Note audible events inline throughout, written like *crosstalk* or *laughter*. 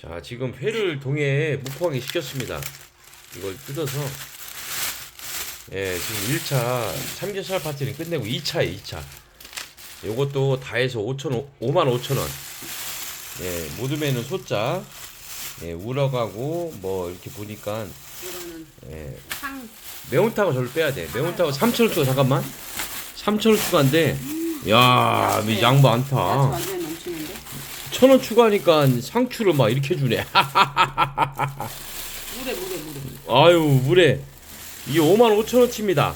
자, 지금 회를 동해에 무포하게 시켰습니다. 이걸 뜯어서 예, 지금 1차 삼겹살 파티는 끝내고 2차에 2차. 요것도 다 해서 5천 5만 5천 원. 예, 모둠에는 소자. 예, 우럭하고 뭐 이렇게 보니까 예, 상 매운탕을 저를 빼야 돼. 매운탕은 3천 원 추가 잠깐만. 3천 원 추가인데 야, 이 양보 많다. 완전 넘치는데. 천 원 추가하니까 상추를 막 이렇게 주네. *laughs* 물에 물에 물에. 아유 물에 이게 5만 5천 원치입니다.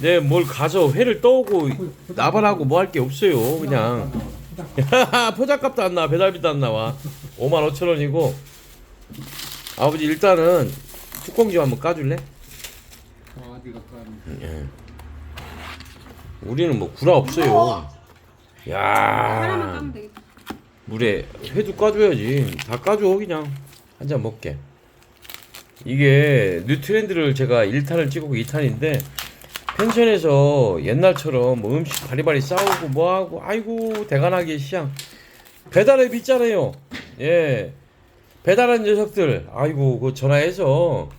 네, 뭘 가서 회를 떠오고 나발하고 뭐 할 게 없어요. 그냥 *laughs* 포장값도 안 나와, 배달비도 안 나와. 5만 5천 원이고 아버지 일단은 뚜껑 좀 한번 까줄래? 어디가 까는 예. 우리는 뭐 구라 없어요. 하나만 야 까면 되겠다. 물에 회도 까줘야지. 다 까줘 그냥 한 잔 먹게. 이게 뉴트렌드를 제가 1탄을 찍고 2탄인데 펜션에서 옛날처럼 뭐 음식 바리바리 싸우고 뭐하고 아이고 대간하게 시장 배달에 빚잖아요. 예. 배달한 녀석들 아이고 그 전화해서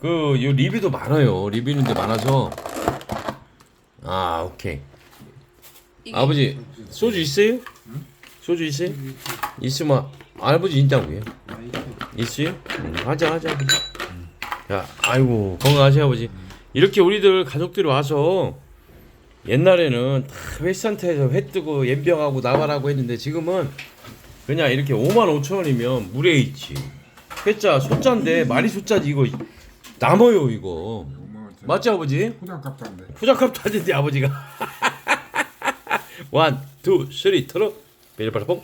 그 요 리뷰도 많아요. 리뷰는데 많아서 아 오케이 아버지 소주 있어요? 소주 있어요? 있으면 아버지 있다고요. 있어요? 음, 하자 하자. 야, 아이고 건강하세요 아버지. 이렇게 우리들 가족들이 와서 옛날에는 다 회산터에서 회 뜨고 연병하고 나발하고 했는데 지금은 그냥 이렇게 5만 5천 원이면 물에 있지. 회자 소자인데 말이 소자지 이거 남아요 이거. 맞지 아버지? 포장값도 안 돼. 포장값도 하는데 아버지가 원, 투, 쓰리 털어 베일바라뽕.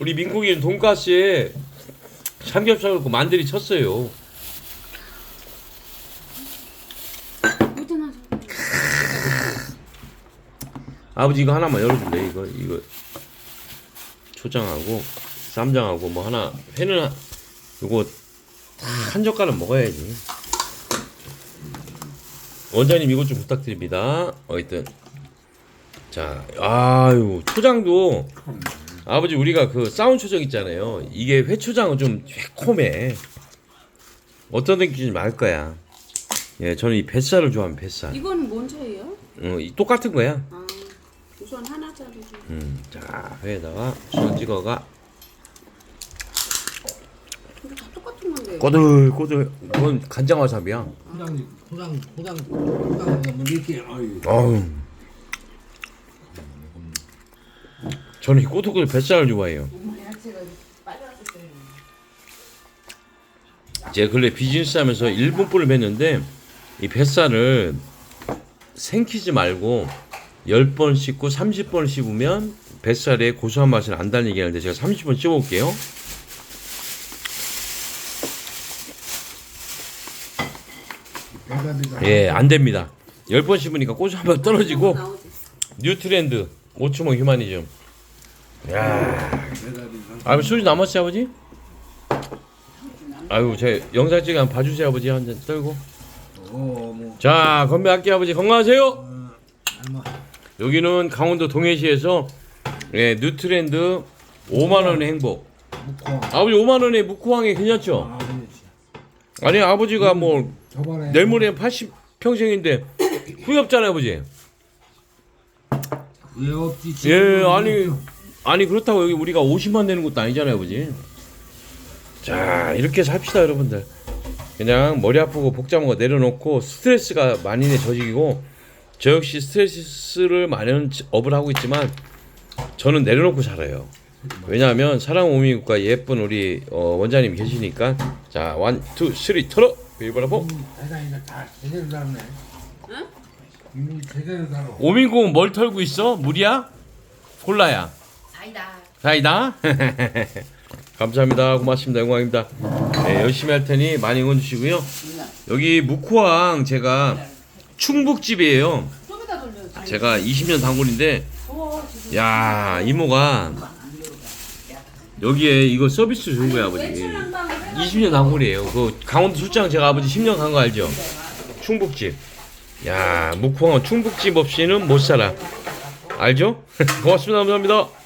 우리 민국이는 돈가스에 삼겹살 넣고 만들이 쳤어요. *laughs* 아버지 이거 하나만 열어줄래? 이거 이거. 초장하고 쌈장하고 뭐 하나. 회는 한- 이거 다한 젓갈은 먹어야지. 원장님 이것 좀 부탁드립니다. 어쨌든 자 아유 초장도 아버지 우리가 그 싸운 초장 있잖아요. 이게 회초장은 좀 매콤해. 어떤 느낌인지 좀알 거야? 예 저는 이 뱃살을 좋아합니다 뱃살. 이거는 뭔 차예요? 어, 이 똑같은 거야. 아 우선 하나짜리 좀. 음, 자 회에다가 수원 찍어가. 근데 다 똑같은 건데. 꼬들꼬들. 그건 간장 와사비야. 포장 포장 포장 포장 뭐 이렇게 아유. 어우 저는 이 꼬들꼬들 뱃살을 좋아해요 제가 근래 비즈니스 하면서 일본 뿔을 맸는데 이 뱃살을 생키지 말고 10번 씹고 30번 씹으면 뱃살의 고소한 맛이 난다는 얘기 하는데 제가 30번 씹어볼게요 예, 안 됩니다. 10번 씹으니까 고소한 맛 떨어지고. 뉴트렌드 오츠모 휴마니즘. 야, 아 소주 남았어요 아버지? 아유 제 영상 찍어 한번 봐주세요 아버지 한 잔 떨고. 자 건배할게요 아버지 건강하세요. 여기는 강원도 동해시에서 예, 뉴트렌드 5만 원의 행복. 아버지 5만 원의 무코항에 괜찮죠? 아니 아버지가 뭐 저번에 내일 모레 80 평생인데 *coughs* 후회 없잖아요 아버지. 왜 없지? 예, 아니. 아니 그렇다고 여기 우리가 50만 되는 것도 아니잖아요, 아버지. 자, 이렇게 삽시다, 여러분들. 그냥 머리 아프고 복잡한 거 내려놓고 스트레스가 만인의 저직이고 저 역시 스트레스를 많은 업을 하고 있지만 저는 내려놓고 살아요. 왜냐하면 사랑 오미국과 예쁜 우리 어, 원장님 계시니까 자, 원, 투, 쓰리, 털어 빌보라보. 배달이가 다 제대로 달네. 제대로 달어. 오민국은 뭘 털고 있어? 물이야? 콜라야? 사이다. 사이다. *laughs* 감사합니다. 고맙습니다. 영광입니다. 네, 열심히 할 테니 많이 응원 주시고요. 여기 묵호항 제가 충북집이에요. 돌려. 제가 20년 단골인데 야 이모가 여기에 이거 서비스 준 거야 아버지. 20년 단골이에요. 그 강원도 출장 제가 아버지 10년 간 거 알죠? 충북집. 야 묵호항은 충북집 없이는 못 살아. 알죠? *laughs* 고맙습니다. 감사합니다.